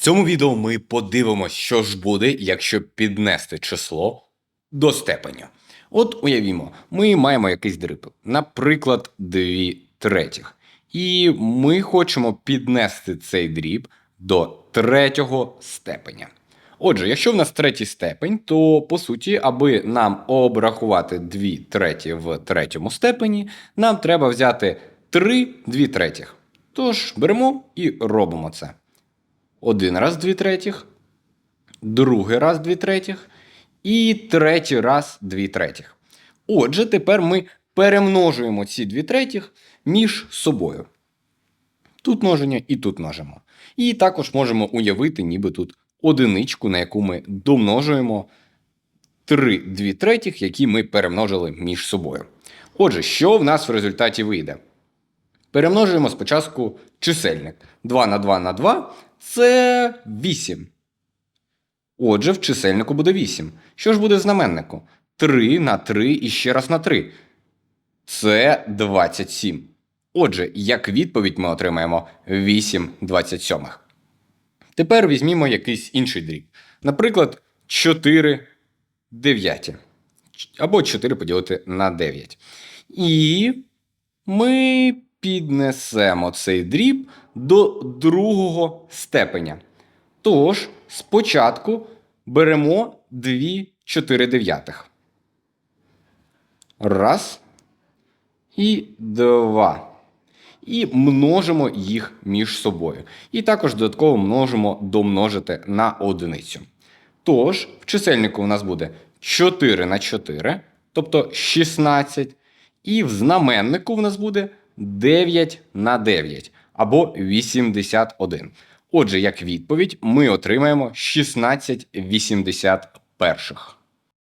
цьому відео ми подивимося, що ж буде, якщо піднести число до степеня. От уявімо, ми маємо якийсь дріб, наприклад, 2 третіх. І ми хочемо піднести цей дріб до третього степеня. Отже, якщо в нас третій степень, то по суті, аби нам обрахувати 2 треті в третьому степені, нам треба взяти 3 2 третіх. Тож беремо і робимо це. Один раз 2 третіх, другий раз 2 третіх і третій раз 2 третіх. Отже, тепер ми перемножуємо ці 2 третіх між собою. Тут множення і тут множимо. І також можемо уявити, ніби тут одиничку, на яку ми домножуємо 3 2 третіх, які ми перемножили між собою. Отже, що в нас в результаті вийде? Перемножуємо спочатку чисельник. 2 на 2 на 2 це 8. Отже, в чисельнику буде 8. Що ж буде в знаменнику? 3 на 3 і ще раз на 3. Це 27. Отже, як відповідь ми отримаємо 8 27. Тепер візьмімо якийсь інший дріб. Наприклад, 4 дев'яті. Або 4 поділити на 9. І ми піднесемо цей дріб до другого степеня. Тож, спочатку беремо 2 4 дев'ятих. Раз. І два. І множимо їх між собою. І також додатково множимо домножити на одиницю. Тож, в чисельнику у нас буде 4 на 4, тобто 16. І в знаменнику в нас буде 9 на 9 або 81. Отже, як відповідь, ми отримаємо 16 81.